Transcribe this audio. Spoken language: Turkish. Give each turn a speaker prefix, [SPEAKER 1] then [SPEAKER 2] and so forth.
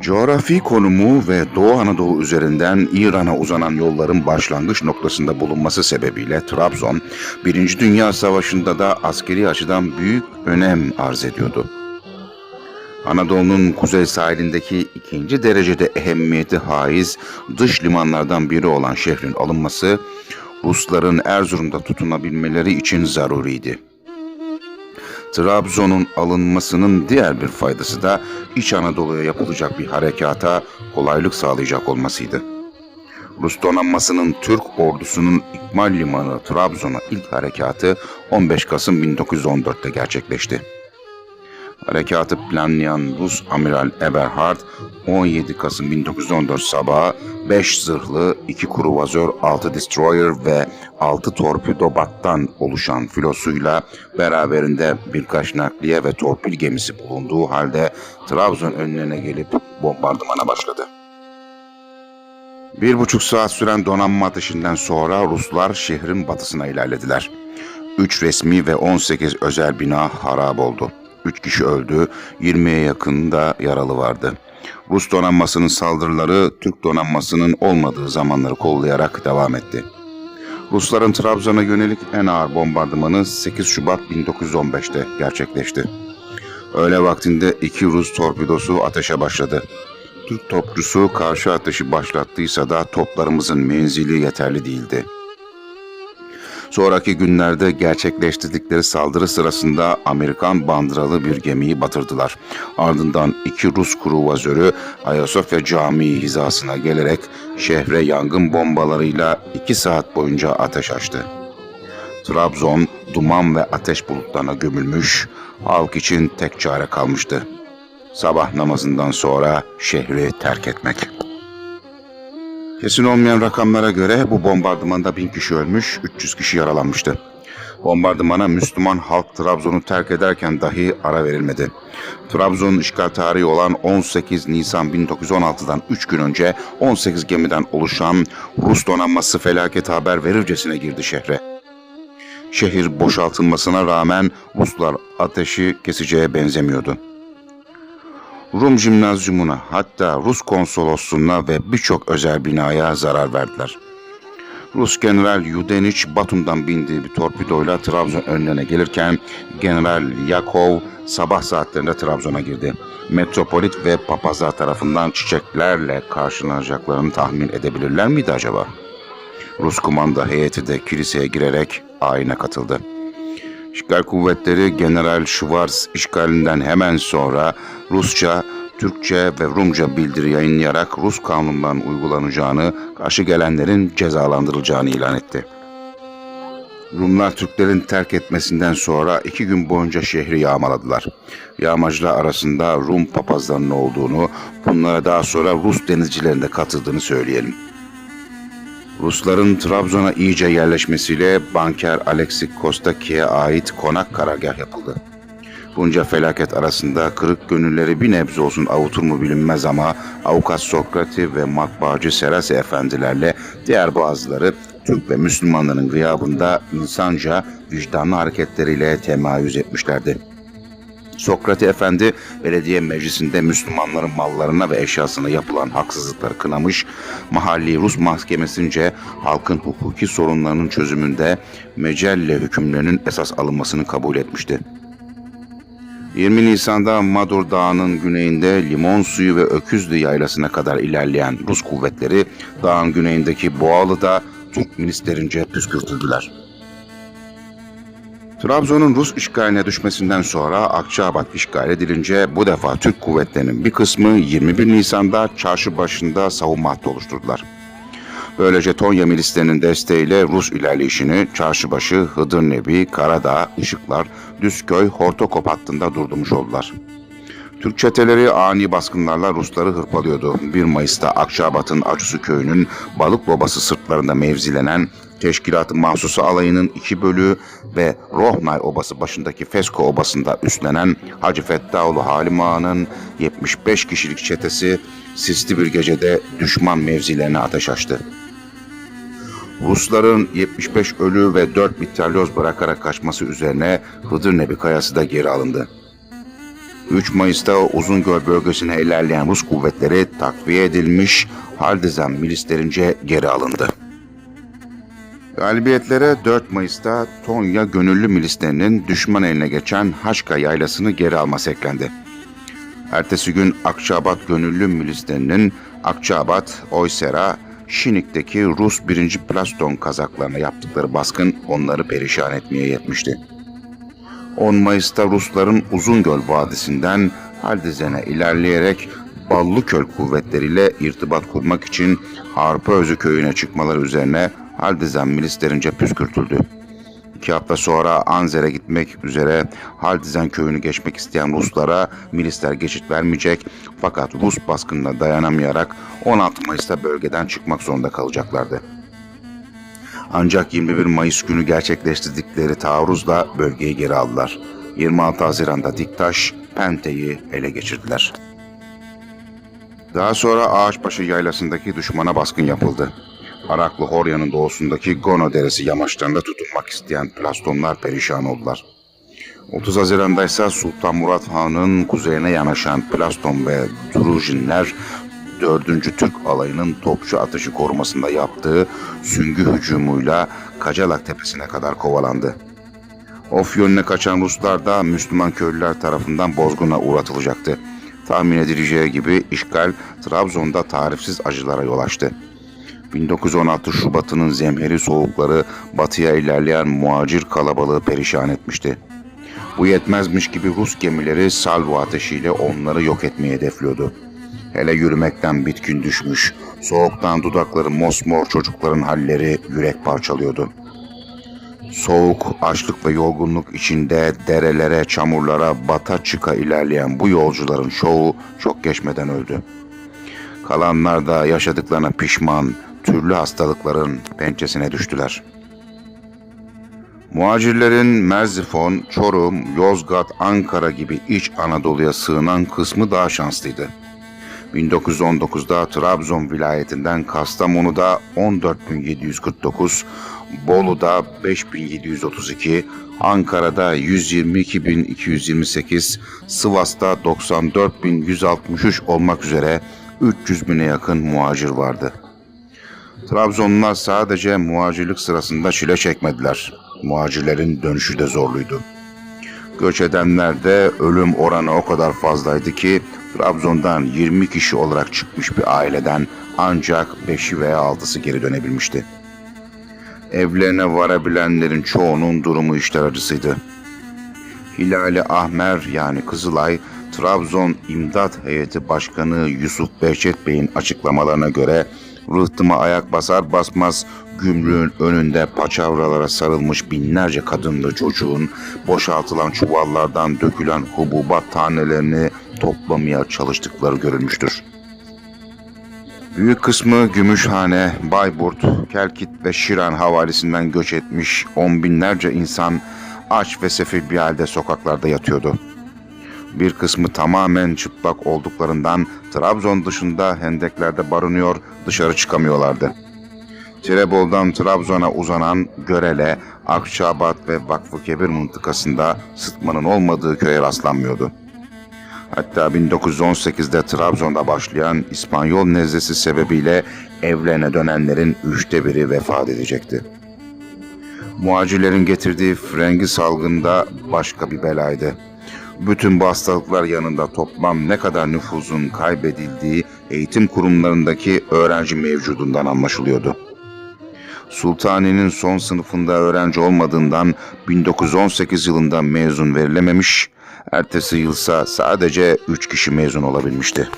[SPEAKER 1] Coğrafi konumu ve Doğu Anadolu üzerinden İran'a uzanan yolların başlangıç noktasında bulunması sebebiyle Trabzon, Birinci Dünya Savaşı'nda da askeri açıdan büyük önem arz ediyordu. Anadolu'nun kuzey sahilindeki ikinci derecede ehemmiyeti haiz dış limanlardan biri olan şehrin alınması, Rusların Erzurum'da tutunabilmeleri için zaruriydi. Trabzon'un alınmasının diğer bir faydası da İç Anadolu'ya yapılacak bir harekata kolaylık sağlayacak olmasıydı. Rus donanmasının Türk ordusunun İkmal Limanı Trabzon'a ilk harekatı 15 Kasım 1914'te gerçekleşti. Harekatı planlayan Rus Amiral Eberhard 17 Kasım 1914 sabahı 5 zırhlı, 2 kruvazör, 6 destroyer ve 6 torpido battan oluşan filosuyla beraberinde birkaç nakliye ve torpil gemisi bulunduğu halde Trabzon önüne gelip bombardımana başladı. Bir buçuk saat süren donanma ateşinden sonra Ruslar şehrin batısına ilerlediler. 3 resmi ve 18 özel bina harap oldu. 3 kişi öldü, 20'ye yakın da yaralı vardı. Rus donanmasının saldırıları Türk donanmasının olmadığı zamanları kollayarak devam etti. Rusların Trabzon'a yönelik en ağır bombardımanı 8 Şubat 1915'te gerçekleşti. Öğle vaktinde iki Rus torpidosu ateşe başladı. Türk topçusu karşı ateşi başlattıysa da toplarımızın menzili yeterli değildi. Sonraki günlerde gerçekleştirdikleri saldırı sırasında Amerikan bandıralı bir gemiyi batırdılar. Ardından iki Rus kruvazörü Ayasofya Camii hizasına gelerek şehre yangın bombalarıyla iki saat boyunca ateş açtı. Trabzon duman ve ateş bulutlarına gömülmüş, halk için tek çare kalmıştı. Sabah namazından sonra şehri terk etmek. Kesin olmayan rakamlara göre bu bombardımanda bin kişi ölmüş, 300 kişi yaralanmıştı. Bombardımana Müslüman halk Trabzon'u terk ederken dahi ara verilmedi. Trabzon'un işgal tarihi olan 18 Nisan 1916'dan 3 gün önce 18 gemiden oluşan Rus donanması felaket haber verircesine girdi şehre. Şehir boşaltılmasına rağmen Ruslar ateşi keseceğe benzemiyordu. Rum Jimnazyumuna hatta Rus konsolosluğuna ve birçok özel binaya zarar verdiler. Rus General Yudeniç Batum'dan bindiği bir torpidoyla Trabzon önüne gelirken General Yakov sabah saatlerinde Trabzon'a girdi. Metropolit ve papazlar tarafından çiçeklerle karşılanacaklarını tahmin edebilirler miydi acaba? Rus kumanda heyeti de kiliseye girerek ayine katıldı. İşgal kuvvetleri General Schwarz işgalinden hemen sonra Rusça, Türkçe ve Rumca bildiri yayınlayarak Rus kanundan uygulanacağını, karşı gelenlerin cezalandırılacağını ilan etti. Rumlar Türklerin terk etmesinden sonra iki gün boyunca şehri yağmaladılar. Yağmacılar arasında Rum papazlarının olduğunu, bunlara daha sonra Rus denizcilerin de katıldığını söyleyelim. Rusların Trabzon'a iyice yerleşmesiyle banker Alexis Kostaki'ye ait konak karargah yapıldı. Bunca felaket arasında kırık gönülleri bir nebze olsun avutur mu bilinmez ama avukat Sokrati ve matbaacı Serasi efendilerle diğer bazıları Türk ve Müslümanların gıyabında insanca vicdanlı hareketleriyle temayüz etmişlerdi. Sokrati Efendi belediye meclisinde Müslümanların mallarına ve eşyasına yapılan haksızlıkları kınamış, mahalli Rus mahkemesince halkın hukuki sorunlarının çözümünde mecelle hükümlerinin esas alınmasını kabul etmişti. 20 Nisan'da Madur Dağı'nın güneyinde Limon Suyu ve Öküzlü yaylasına kadar ilerleyen Rus kuvvetleri dağın güneyindeki Boğalı'da Türk milislerince püskürtüldüler. Trabzon'un Rus işgaline düşmesinden sonra Akçabat işgal edilince bu defa Türk kuvvetlerinin bir kısmı 21 Nisan'da çarşı başında savunma hattı oluşturdular. Böylece Tonya milislerinin desteğiyle Rus ilerleyişini Çarşıbaşı, Hıdırnebi, Karadağ, Işıklar, Düzköy, Hortokop hattında durdurmuş oldular. Türk çeteleri ani baskınlarla Rusları hırpalıyordu. 1 Mayıs'ta Akçabat'ın Acısı köyünün Balık Babası sırtlarında mevzilenen Teşkilat-ı Mahsusu Alayı'nın iki bölüğü ve Rohnay Obası başındaki Fesko Obası'nda üstlenen Hacı Fettaoğlu Halim Ağa'nın 75 kişilik çetesi sisli bir gecede düşman mevzilerine ateş açtı. Rusların 75 ölü ve 4 mitralyoz bırakarak kaçması üzerine Hıdırnebi Kayası da geri alındı. 3 Mayıs'ta Uzungöl bölgesine ilerleyen Rus kuvvetleri takviye edilmiş, Haldizen milislerince geri alındı. Galibiyetlere 4 Mayıs'ta Tonya gönüllü milislerinin düşman eline geçen Haçka yaylasını geri alması eklendi. Ertesi gün Akçabat gönüllü milislerinin Akçabat, Oysera, Şinik'teki Rus 1. Plaston kazaklarına yaptıkları baskın onları perişan etmeye yetmişti. 10 Mayıs'ta Rusların Uzungöl Vadisi'nden Haldizen'e ilerleyerek Ballıköl kuvvetleriyle irtibat kurmak için Harpaözü köyüne çıkmaları üzerine Haldizen milislerince püskürtüldü. İki hafta sonra Anzer'e gitmek üzere Haldizen köyünü geçmek isteyen Ruslara milisler geçit vermeyecek fakat Rus baskınına dayanamayarak 16 Mayıs'ta bölgeden çıkmak zorunda kalacaklardı. Ancak 21 Mayıs günü gerçekleştirdikleri taarruzla bölgeyi geri aldılar. 26 Haziran'da Diktaş, Pente'yi ele geçirdiler. Daha sonra Ağaçbaşı yaylasındaki düşmana baskın yapıldı. Araklı Horya'nın doğusundaki Gono Deresi yamaçlarında tutunmak isteyen plastonlar perişan oldular. 30 Haziran'da ise Sultan Murat Han'ın kuzeyine yanaşan Plaston ve Drujinler 4. Türk alayının topçu atışı korumasında yaptığı süngü hücumuyla Kacalak Tepesi'ne kadar kovalandı. Of yönüne kaçan Ruslar da Müslüman köylüler tarafından bozguna uğratılacaktı. Tahmin edileceği gibi işgal Trabzon'da tarifsiz acılara yol açtı. 1916 Şubat'ının zemheri soğukları batıya ilerleyen muhacir kalabalığı perişan etmişti. Bu yetmezmiş gibi Rus gemileri salvo ateşiyle onları yok etmeye hedefliyordu. Hele yürümekten bitkin düşmüş, soğuktan dudakları mosmor çocukların halleri yürek parçalıyordu. Soğuk, açlık ve yorgunluk içinde derelere, çamurlara bata çıka ilerleyen bu yolcuların çoğu çok geçmeden öldü. Kalanlar da yaşadıklarına pişman, türlü hastalıkların pençesine düştüler. Muhacirlerin Merzifon, Çorum, Yozgat, Ankara gibi iç Anadolu'ya sığınan kısmı daha şanslıydı. 1919'da Trabzon vilayetinden Kastamonu'da 14.749, Bolu'da 5.732, Ankara'da 122.228, Sivas'ta 94.163 olmak üzere 300 bine yakın muhacir vardı. Trabzonlular sadece muhacirlik sırasında çile çekmediler. Muhacirlerin dönüşü de zorluydu. Göç edenlerde ölüm oranı o kadar fazlaydı ki Trabzon'dan 20 kişi olarak çıkmış bir aileden ancak 5'i veya 6'sı geri dönebilmişti. Evlerine varabilenlerin çoğunun durumu işler acısıydı. Hilali Ahmer yani Kızılay, Trabzon İmdat Heyeti Başkanı Yusuf Behçet Bey'in açıklamalarına göre rıhtıma ayak basar basmaz gümrüğün önünde paçavralara sarılmış binlerce kadınlı çocuğun boşaltılan çuvallardan dökülen hububat tanelerini toplamaya çalıştıkları görülmüştür. Büyük kısmı Gümüşhane, Bayburt, Kelkit ve Şiran havalisinden göç etmiş on binlerce insan aç ve sefil bir halde sokaklarda yatıyordu. Bir kısmı tamamen çıplak olduklarından Trabzon dışında hendeklerde barınıyor, dışarı çıkamıyorlardı. Tirebol'dan Trabzon'a uzanan Görele, Akçabat ve Vakfı mıntıkasında sıtmanın olmadığı köye rastlanmıyordu. Hatta 1918'de Trabzon'da başlayan İspanyol nezlesi sebebiyle evlerine dönenlerin üçte biri vefat edecekti. Muhacirlerin getirdiği frengi salgında başka bir belaydı. Bütün bu hastalıklar yanında toplam ne kadar nüfuzun kaybedildiği eğitim kurumlarındaki öğrenci mevcudundan anlaşılıyordu. Sultani'nin son sınıfında öğrenci olmadığından 1918 yılında mezun verilememiş, ertesi yılsa sadece 3 kişi mezun olabilmişti.